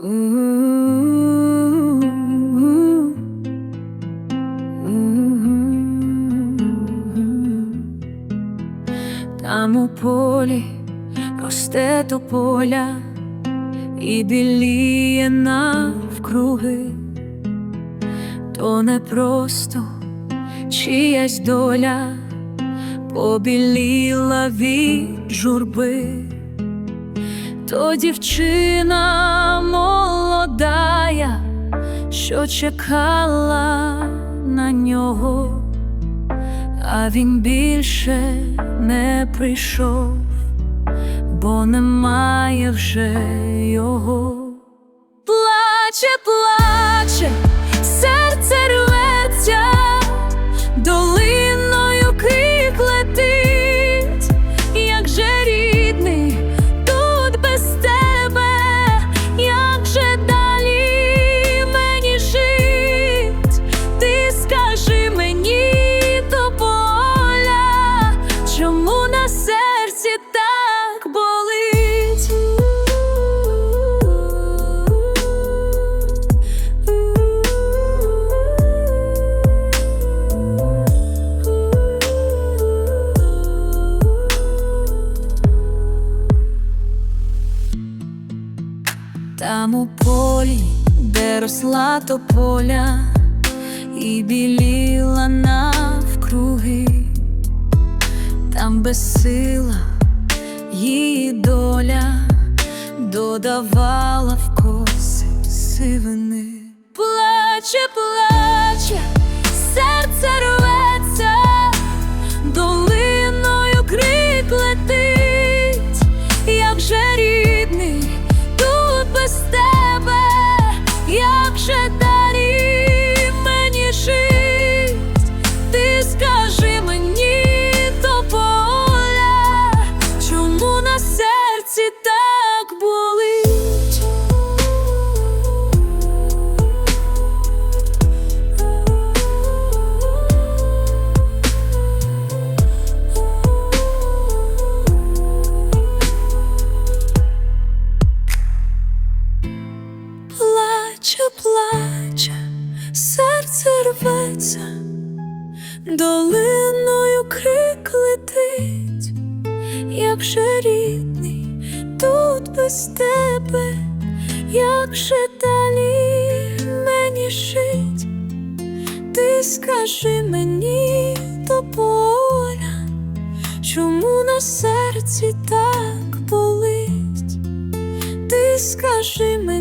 Там у полі росте тополя і біліє навкруги, то не просто чиясь доля побіліла від журби, то дівчина молодая, що чекала на нього, а він більше не прийшов, бо немає вже його. Там у полі, де росла тополя і біліла навкруги, там безсила її доля додавала в коси сивини. Плаче, плаче, рветься, долиною крик летить, як же рідний тут без тебе, як же далі мені жить, ти скажи мені то поля, чому на серці так болить? Ти скажи мені.